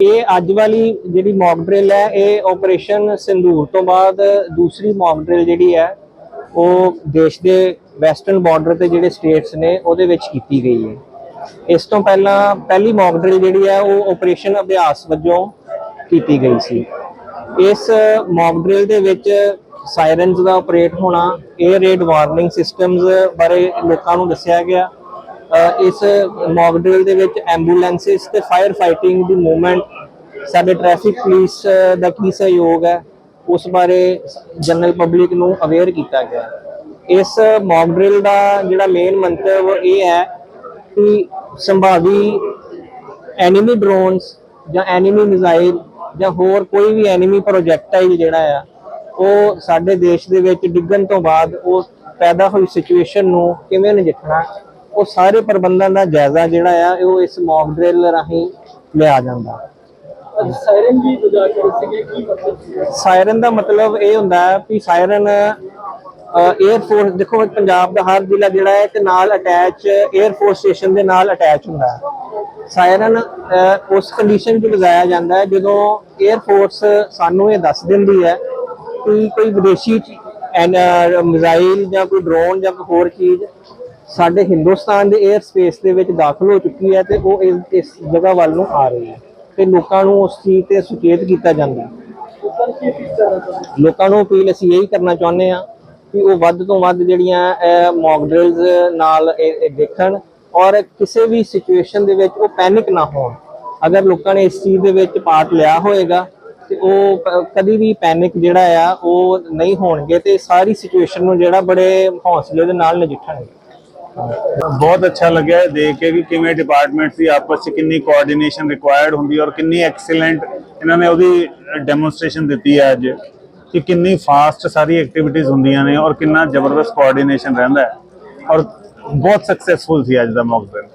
ਇਹ ਅੱਜ ਵਾਲੀ ਜਿਹੜੀ ਮੌਕ ਡਰਿਲ ਹੈ, ਇਹ ਆਪਰੇਸ਼ਨ ਸਿੰਦੂਰ ਤੋਂ ਬਾਅਦ ਦੂਸਰੀ ਮੌਕ ਡਰਿਲ ਜਿਹੜੀ ਹੈ, ਉਹ ਦੇਸ਼ ਦੇ ਵੈਸਟਰਨ ਬਾਰਡਰ ਤੇ ਜਿਹੜੇ ਸਟੇਟਸ ਨੇ, ਉਹਦੇ ਵਿੱਚ ਕੀਤੀ ਗਈ ਹੈ। ਇਸ ਤੋਂ ਪਹਿਲਾਂ ਪਹਿਲੀ ਮੌਕ ਡਰਿਲ ਜਿਹੜੀ ਹੈ, ਉਹ ਆਪਰੇਸ਼ਨ ਅਭਿਆਸ ਵਜੋਂ ਕੀਤੀ ਗਈ ਸੀ। ਇਸ ਮੌਕ ਡਰਿਲ ਦੇ ਵਿੱਚ ਸਾਇਰਨਸ ਦਾ ਆਪਰੇਟ ਹੋਣਾ 에ਅਰ ਰੇਡ ਵਾਰਨਿੰਗ ਸਿਸਟਮਸ ਬਾਰੇ ਲੋਕਾਂ ਨੂੰ ਦੱਸਿਆ ਗਿਆ। ਇਸ ਮੌਕ ਡਰਿਲ ਦੇ ਵਿੱਚ ਐਂਬੂਲੈਂਸਿਸ ਤੇ ਫਾਇਰ ਫਾਈਟਿੰਗ ਦੀ ਮੂਵਮੈਂਟ ਸਾਡੇ ਟ੍ਰੈਫਿਕ ਪੁਲਿਸ ਦਾ ਕੀ ਸਹਿਯੋਗ ਹੈ, ਉਸ ਬਾਰੇ ਜਨਰਲ ਪਬਲਿਕ ਨੂੰ ਅਵੇਅਰ ਕੀਤਾ ਗਿਆ ਇਸ ਮੌਕ ਡਰਿਲ ਦਾ ਜਿਹੜਾ ਮੇਨ ਮੰਤਵ ਇਹ ਹੈ ਕਿ ਸੰਭਾਵੀ ਐਨੀਮੀ ਡਰੋਨਸ ਜਾਂ ਐਨੀਮੀ ਮਿਜ਼ਾਈਲ ਜਾਂ ਹੋਰ ਕੋਈ ਵੀ ਐਨੀਮੀ ਪ੍ਰੋਜੈਕਟਾਈਲ ਜਿਹੜਾ ਆ, ਉਹ ਸਾਡੇ ਦੇਸ਼ ਦੇ ਵਿੱਚ ਡਿੱਗਣ ਤੋਂ ਬਾਅਦ ਉਹ ਪੈਦਾ ਹੋਈ ਸਿਚੁਏਸ਼ਨ ਨੂੰ ਕਿਵੇਂ ਨਜਿੱਠਣਾ ਉਹ ਸਾਰੇ ਪ੍ਰਬੰਧਾਂ ਦਾ ਜਾਇਜ਼ਾ ਜਿਹੜਾ ਆ ਉਹ ਇਸ ਮੌਕ ਡ੍ਰਿਲ ਰਾਹੀਂ ਲਿਆ ਜਾਂਦਾ। ਸਾਇਰਨ ਦਾ ਮਤਲਬ ਇਹ ਹੁੰਦਾ ਹੈ ਕਿ ਸਾਇਰਨ 에ਅਰ ਫੋਰਸ ਦੇਖੋ ਪੰਜਾਬ ਦਾ ਹਰ ਜ਼ਿਲ੍ਹਾ ਜਿਹੜਾ ਹੈ ਤੇ ਨਾਲ ਅਟੈਚ 에ਅਰ ਫੋਰਸ ਸਟੇਸ਼ਨ ਦੇ ਨਾਲ ਅਟੈਚ ਹੁੰਦਾ ਹੈ। ਸਾਇਰਨ ਉਸ ਕੰਡੀਸ਼ਨ ਵਿੱਚ ਵਜਾਇਆ ਜਾਂਦਾ ਹੈ ਜਦੋਂ 에ਅਰ ਫੋਰਸ ਸਾਨੂੰ ਇਹ ਦੱਸ ਦਿੰਦੀ ਹੈ ਕਿ ਕੋਈ ਵਿਦੇਸ਼ੀ ਐਨ ਮਿਜ਼ਾਈਲ ਜਾਂ ਕੋਈ ਡਰੋਨ ਜਾਂ ਕੋਈ ਹੋਰ ਚੀਜ਼ ਸਾਡੇ ਹਿੰਦੁਸਤਾਨ ਦੇ 에ਅਰ ਸਪੇਸ ਦੇ ਵਿੱਚ ਦਾਖਲ ਹੋ ਚੁੱਕੀ ਹੈ ਤੇ ਉਹ ਇਸ- ਇਸ ਜਗ੍ਹਾ ਵੱਲ ਨੂੰ ਆ ਰਹੀ ਹੈ ਤੇ ਲੋਕਾਂ ਨੂੰ ਉਸ ਚੀਜ਼ ਤੇ ਸੁਚੇਤ ਕੀਤਾ ਜਾਂਦਾ ਹੈ। ਲੋਕਾਂ ਨੂੰ ਅਪੀਲ ਅਸੀਂ ਇਹੀ ਕਰਨਾ ਚਾਹੁੰਦੇ ਆ ਕਿ ਉਹ ਵੱਧ ਤੋਂ ਵੱਧ ਜਿਹੜੀਆਂ ਮੌਕ ਡਰਿਲਸ ਨਾਲ ਇਹ ਦੇਖਣ ਔਰ ਕਿਸੇ ਵੀ ਸਿਚੁਏਸ਼ਨ ਦੇ ਵਿੱਚ ਉਹ ਪੈਨਿਕ ਨਾ ਹੋਣ। ਅਗਰ ਲੋਕਾਂ ਨੇ ਇਸ ਚੀਜ਼ ਦੇ ਵਿੱਚ ਪਾਰਟ ਲਿਆ ਹੋਏਗਾ ਤੇ ਉਹ ਪ- ਕਦੀ ਵੀ ਪੈਨਿਕ ਜਿਹੜਾ ਆ ਉਹ ਨਹੀਂ ਹੋਣਗੇ ਤੇ ਸਾਰੀ ਸਿਚੁਏਸ਼ਨ ਨੂੰ ਜਿਹੜਾ ਬੜੇ ਹੌਸਲੇ ਦੇ ਨਾਲ ਨਜਿੱਠਣਗੇ। ਬਹੁਤ ਅੱਛਾ ਲੱਗਿਆ ਇਹ ਦੇਖ ਕੇ ਕਿ ਕਿਵੇਂ ਡਿਪਾਰਟਮੈਂਟਸ ਦੀ ਆਪਸ ਵਿੱਚ ਕਿੰਨੀ ਕੋਆਰਡੀਨੇਸ਼ਨ ਰਿਕੁਆਇਰਡ ਹੁੰਦੀ ਔਰ ਕਿੰਨੀ ਐਕਸੀਲੈਂਟ ਇਹਨਾਂ ਨੇ ਉਹਦੀ ਡੈਮੋਨਸਟ੍ਰੇਸ਼ਨ ਦਿੱਤੀ ਹੈ ਅੱਜ ਕਿ ਕਿੰਨੀ ਫਾਸਟ ਸਾਰੀ ਐਕਟੀਵਿਟੀਜ਼ ਹੁੰਦੀਆਂ ਨੇ ਔਰ ਕਿੰਨਾ ਜ਼ਬਰਦਸਤ ਕੋਆਰਡੀਨੇਸ਼ਨ ਰਹਿੰਦਾ ਹੈ ਔਰ ਬਹੁਤ ਸਕਸੈਸਫੁਲ ਸੀ ਅੱਜ ਦਾ ਮੌਕ ਡਰਿਲ